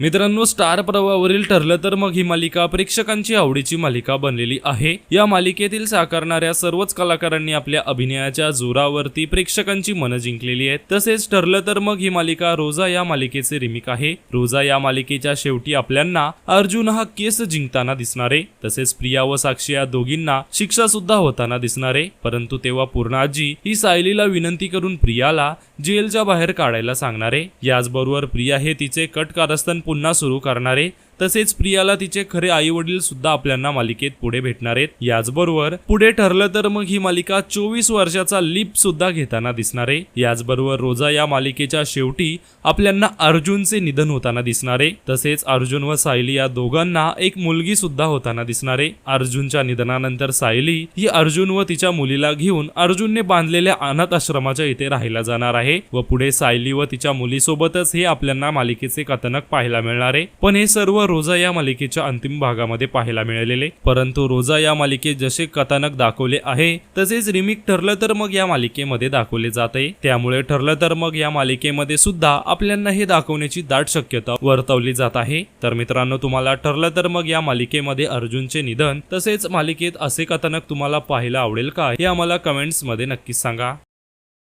मित्रांनो स्टार प्रवावरील ठरलं तर मग ही मालिका प्रेक्षकांची आवडीची मालिका बनलेली आहे. या मालिकेतील साकारणाऱ्या सर्वच कलाकारांनी आपल्या अभिनयाच्या जोरावरती प्रेक्षकांची मनं जिंकलेली आहेत. तसेच ठरलं तर मग ही मालिका रोजा या मालिकेचे रिमिक आहे. रोजा या मालिकेच्या शेवटी आपल्यांना अर्जुन हा केस जिंकताना दिसणारे. तसेच प्रिया व साक्षी या दोघींना शिक्षा सुद्धा होताना दिसणारे. परंतु तेव्हा पूर्णाजी ही सायलीला विनंती करून प्रियाला जेलच्या बाहेर काढायला सांगणारे. याचबरोबर प्रिया हे तिचे कट कारस्थान पुन्हा सुरू करणारे. तसेच प्रियाला तिचे खरे आई वडील सुद्धा आपल्याला मालिकेत पुढे भेटणार आहेत. याचबरोबर पुढे ठरलं तर मग ही मालिका चोवीस वर्षाचा लिप सुद्धा घेताना दिसणार आहे. याचबरोबर रोजा या मालिकेच्या शेवटी आपल्याला अर्जुनचे निधन होताना दिसणार आहे. तसेच अर्जुन व सायली या दोघांना एक मुलगी सुद्धा होताना दिसणार आहे. अर्जुनच्या निधनानंतर सायली ही अर्जुन व तिच्या मुलीला घेऊन अर्जुनने बांधलेल्या अनाथ आश्रमाच्या इथे राहायला जाणार आहे व पुढे सायली व तिच्या मुलीसोबतच हे आपल्याला मालिकेचे कथनक पाहायला मिळणार आहे. पण हे सर्व रोजा या मालिकेच्या अंतिम भागामध्ये पाहायला मिळालेले. परंतु रोजा या मालिकेत जसे कथानक दाखवले आहे तसेच रिमिक ठरलं तर मग या मालिकेमध्ये दाखवले जात. आहे त्यामुळे ठरलं तर मग या मालिकेमध्ये सुद्धा आपल्याला हे दाखवण्याची दाट शक्यता वर्तवली जात आहे. तर मित्रांनो तुम्हाला ठरलं तर मग या मालिकेमध्ये अर्जुनचे निधन तसेच मालिकेत असे कथानक तुम्हाला पाहायला आवडेल का हे आम्हाला कमेंट्समध्ये नक्कीच सांगा.